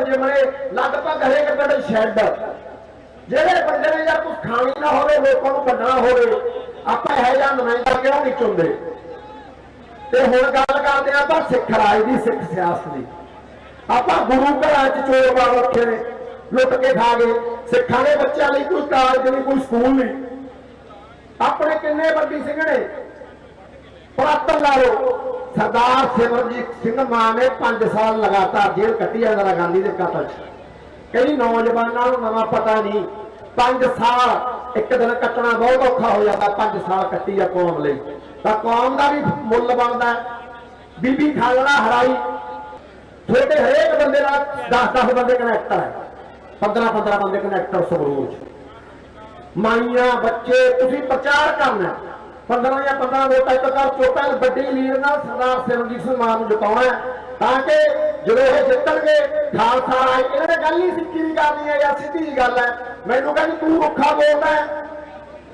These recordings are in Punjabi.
ਉੱਪਰ ਜਿਮਣੇ ਲਗਭਗ ਹਰੇਕ ਪਿੰਡ ਸ਼ੈੱਡ। ਜਿਹੜੇ ਬੰਦੇ ਨੇ ਜਾਂ ਕੁਝ ਖਾਣੀ ਨਾ ਹੋਵੇ, ਲੋਕਾਂ ਨੂੰ ਕੱਢਣਾ ਹੋਵੇ, ਆਪਾਂ ਇਹ ਜਿਹਾ ਨੁਮਾਇੰਦਾ ਕਿਉਂ ਨਹੀਂ ਚੁਣਦੇ? ਤੇ ਹੁਣ ਗੱਲ ਕਰਦੇ ਆਪਾਂ ਸਿੱਖ ਰਾਜ ਦੀ, ਸਿੱਖ ਸਿਆਸਤ ਦੀ। ਆਪਾਂ ਗੁਰੂ ਘਰਾਂ 'ਚ ਚੋਰ ਬਾਲ ਰੱਖੇ ਨੇ, ਲੁੱਟ ਕੇ ਖਾ ਗਏ। ਸਿੱਖਾਂ ਦੇ ਬੱਚਿਆਂ ਲਈ ਕੋਈ ਕਾਲਜ ਨਹੀਂ, ਕੋਈ ਸਕੂਲ ਨਹੀਂ। ਆਪਣੇ ਕਿੰਨੇ ਵੱਡੀ ਸਿੰਘ ਨੇ? ਪ੍ਰਾਤਨ ਲਾ ਲਓ ਸਰਦਾਰ ਸਿਮਰਜੀਤ ਸਿੰਘ ਮਾਨ ਨੇ 5 ਸਾਲ ਲਗਾਤਾਰ ਜੇਲ੍ਹ ਕੱਟੀ ਆ ਇੰਦਰਾ ਗਾਂਧੀ ਦੇ ਕਤਲ 'ਚ। ਕਈ ਨੌਜਵਾਨਾਂ ਨੂੰ ਨਵਾਂ ਪਤਾ ਨਹੀਂ 5 ਸਾਲ, ਇੱਕ ਦਿਨ ਕੱਟਣਾ ਬਹੁਤ ਔਖਾ ਹੋ ਜਾਂਦਾ 5 ਸਾਲ ਕੱਟੀ ਆ ਕੌਮ ਲਈ। ਤਾਂ ਕੌਮ ਦਾ ਵੀ ਮੁੱਲ ਬਣਦਾ ਬੀਬੀ ਖਾਲੜਾ ਹਰਾਈ ਛੋਟੇ ਹਰੇਕ ਬੰਦੇ ਨਾਲ 10-10 ਬੰਦੇ ਕਨੈਕਟਰ ਹੈ। 15-15 ਬੰਦੇ ਕਨੈਕਟਰ ਸਬਰੂਜ ਮਾਈਆਂ, ਬੱਚੇ, ਤੁਸੀਂ ਪ੍ਰਚਾਰ ਕਰਨਾ 15 ਜਾਂ 15 ਵੋਟਾਂ ਤੱਕ ਕਰ ਚੋਪਾਂ ਵੱਡੀ ਲੀਡ ਨਾਲ ਸਰਦਾਰ ਸਿਮਰਜੀਤ ਸਿੰਘ ਮਾਨ ਨੂੰ ਜਿਤਾਉਣਾ ਤਾਂ ਕਿ ਜਦੋਂ ਇਹ ਜਿੱਤਣਗੇ, ਖਾਲਸਾ ਰਾਜ, ਇਹਨਾਂ ਨੇ ਗੱਲ ਹੀ ਸਿੱਖੀ ਦੀ ਕਰਨੀ ਹੈ ਜਾਂ ਸਿੱਧੀ ਜੀ ਗੱਲ ਹੈ। ਮੈਨੂੰ ਕਹਿੰਦੀ, ਤੂੰ ਰੁੱਖਾ ਬੋਲਦਾ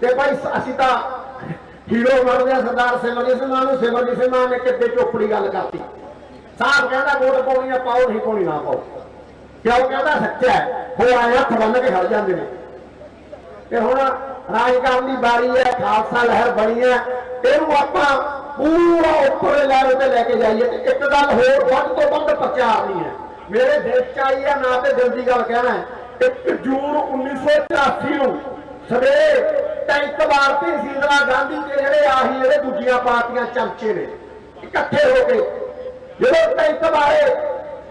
ਤੇ ਭਾਈ, ਅਸੀਂ ਤਾਂ ਹੀਰੋ ਬਣਦੇ ਆ ਸਰਦਾਰ ਸਿਮਰਜੀਤ ਸਿੰਘ ਮਾਨ ਨੂੰ। ਸਿਮਰਜੀਤ ਸਿੰਘ ਮਾਨ ਨੇ ਕਿੱਦੇ ਚੋਪੜੀ ਗੱਲ ਕਰਤੀ। ਸਾਹਿਬ ਕਹਿੰਦਾ, ਵੋਟ ਪਾਉਣੀ ਆ, ਪਾਓ, ਨਹੀਂ ਪਾਉਣੀ, ਨਾ ਪਾਓ। ਕਿਉਂ ਕਹਿੰਦਾ, ਸੱਚਾ ਹੈ। ਹੋ ਆਇਆ ਹੱਥ ਬੰਨ ਕੇ ਖੜ ਜਾਂਦੇ ਨੇ। ਤੇ ਹੁਣ ਰਾਜ ਕਰਨ ਦੀ ਵਾਰੀ ਹੈ, ਖਾਲਸਾ ਲਹਿਰ ਬਣੀ ਹੈ। ਇਹਨੂੰ ਆਪਾਂ ਪੂਰਾ ਉੱਪਰ ਲੈਵਲ ਤੇ ਲੈ ਕੇ ਜਾਈਏ ਤੇ ਇੱਕ ਗੱਲ ਹੋਰ ਵੱਧ ਤੋਂ ਵੱਧ ਪ੍ਰਚਾਰ ਨਹੀਂ ਹੈ। ਮੇਰੇ ਦਿਲ ਚ ਆਈ ਹੈ ਨਾ ਤੇ ਦਿਲ ਦੀ ਗੱਲ ਕਹਿਣਾ ਹੈ। 1 ਜੂਨ 1984 ਨੂੰ ਸਵੇਰੇ ਟੈਂਕ ਭਾਰਤੀ ਸੀ, ਇੰਦਰਾ ਗਾਂਧੀ ਤੇ ਜਿਹੜੇ ਆਹੀ ਜਿਹੜੇ ਦੂਜੀਆਂ ਪਾਰਟੀਆਂ ਚਮਚੇ ਨੇ, ਇਕੱਠੇ ਹੋ ਕੇ ਜਦੋਂ ਟੈਂਕ ਬਾਰੇ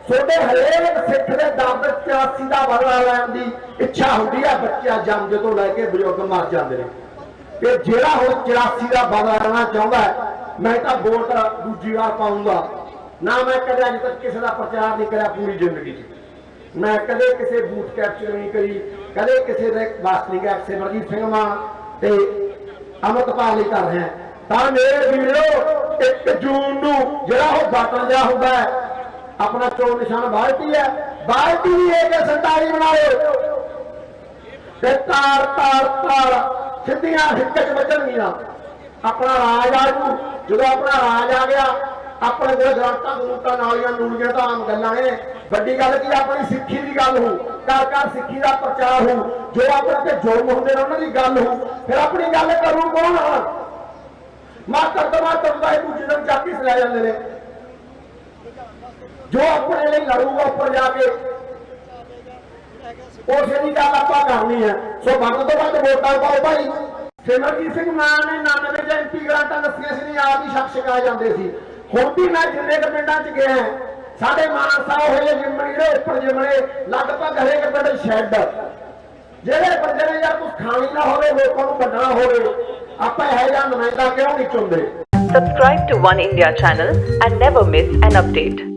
ਤੁਹਾਡੇ ਹਰੇਕ ਸਿੱਖ ਦੇ ਦਰਦ 84 ਦਾ ਬਦਲਾ ਲੈਣ ਦੀ ਇੱਛਾ ਹੁੰਦੀ ਹੈ ਬੱਚਾ ਜੰਮ ਜਦੋਂ ਲੈ ਕੇ ਬਜ਼ੁਰਗ ਮਰ ਜਾਂਦੇ ਨੇ। ਕਿ ਜਿਹੜਾ ਹੁਣ 84 ਦਾ ਬਦਲਾ ਲੈਣਾ ਚਾਹੁੰਦਾ ਮੈਂ ਤਾਂ ਵੋਟ ਦੂਜੀ ਵਾਰ ਪਾਉਂਗਾ ਨਾ ਮੈਂ ਕਦੇ ਅਜੇ ਤੱਕ ਕਿਸੇ ਦਾ ਪ੍ਰਚਾਰ ਨਹੀਂ ਕਰਿਆ ਪੂਰੀ ਜ਼ਿੰਦਗੀ 'ਚ। ਮੈਂ ਕਦੇ ਕਿਸੇ ਬੂਥ ਕੈਪਚਰ ਨਹੀਂ ਕਰੀ, ਕਦੇ ਕਿਸੇ ਦੇ ਵਾਸਤਵਿਕ ਐਪ ਸਿਮਰਜੀਤ ਸਿੰਘ ਮਾਨ ਤੇ ਅਮਰਤਪਾਲ ਲਈ ਕਰ ਰਿਹਾ ਤਾਂ ਮੇਰੇ ਵੀਰੋ 1 ਜੂਨ ਨੂੰ ਜਿਹੜਾ ਉਹ ਬਾਟਲ ਜਿਹਾ ਹੁੰਦਾ ਹੈ ਆਪਣਾ ਚੋਣ ਨਿਸ਼ਾਨ ਬਾਲਟੀ ਹੈ। ਬਾਲਟੀ ਵੀ ਇਹ ਕੇ ਬਣਾਓ ਤੇ ਤਾਰ ਤਾਰ ਤਾਰ, ਸਿੱਧੀਆਂ ਹਿੱਕ ਚ ਵੱਜਣਗੀਆਂ। ਆਪਣਾ ਰਾਜ ਆ ਜੂ। ਜਦੋਂ ਆਪਣਾ ਰਾਜ ਆ ਗਿਆ, ਆਪਣੇ ਕੋਲ ਗ੍ਰੰਥਾਂ ਗੂੰਤਾਂ ਨਾਲੀਆਂ ਨੂਲੀਆਂ ਤਾਂ ਆਮ ਗੱਲਾਂ ਨੇ। ਵੱਡੀ ਗੱਲ ਕੀ ਆਪਣੀ ਸਿੱਖੀ ਦੀ ਗੱਲ ਹੋ ਘਰ ਘਰ ਸਿੱਖੀ ਦਾ ਪ੍ਰਚਾਰ ਹੋ ਜੋ ਆਪਣੇ ਤੇ ਜੁਰਮ ਹੁੰਦੇ ਨੇ ਉਹਨਾਂ ਦੀ ਗੱਲ ਹੋ ਫਿਰ ਆਪਣੀ ਗੱਲ ਕਰੂ ਕੌਣ ਮਾਤਰ ਤਮਾਤਰ ਦਾ ਹੀ, ਦੂਜੇ ਦਿਨ ਚਾਪੀ ਲੈ ਜਾਂਦੇ ਨੇ। ਜੋ ਆਪਣੇ ਲਈ ਲੜੂਗਾ ਉੱਪਰ ਜਾ ਕੇ ਉਸੇ ਦੀ ਗੱਲ ਆਪਾਂ ਕਰਨੀ ਹੈ। ਸੋ ਵੱਧ ਤੋਂ ਵੱਧ ਵੋਟਾਂ ਪਾਓ ਭਾਈ। ਸਿਮਰਜੀਤ ਸਿੰਘ ਮਾਨ ਨੇ 99 ਚ ਐਮਪੀ ਗ੍ਰਾਂਟਾਂ ਦੱਸੀਆਂ ਸੀ, ਨਹੀਂ ਆਪ ਹੀ ਸ਼ਖਸ ਕਹਾ ਜਾਂਦੇ ਸੀ। ਹੁਣ ਵੀ ਮੈਂ ਜਿੰਨੇ ਕੁ ਪਿੰਡਾਂ ਚ ਗਿਆ ਸਾਡੇ ਮਾਨ ਹੋਏ ਜਿੰਮਣ, ਜਿਹੜੇ ਉੱਪਰ ਜਿੰਮਣੇ, ਲਗਭਗ ਹਰੇਕ ਪਿੰਡ ਸ਼ੈੱਡ। ਜਿਹੜੇ ਬੰਦੇ ਨੇ ਜਾਂ ਕੁਝ ਖਾਣੀ ਨਾ ਹੋਵੇ, ਲੋਕਾਂ ਨੂੰ ਕੱਢਣਾ ਹੋਵੇ, ਆਪਾਂ ਇਹ ਜਿਹਾ ਨੁਮਾਇੰਦਾ ਕਿਉਂ ਨਹੀਂ ਚੁਣਦੇ? Subscribe to One India channel and never miss an update.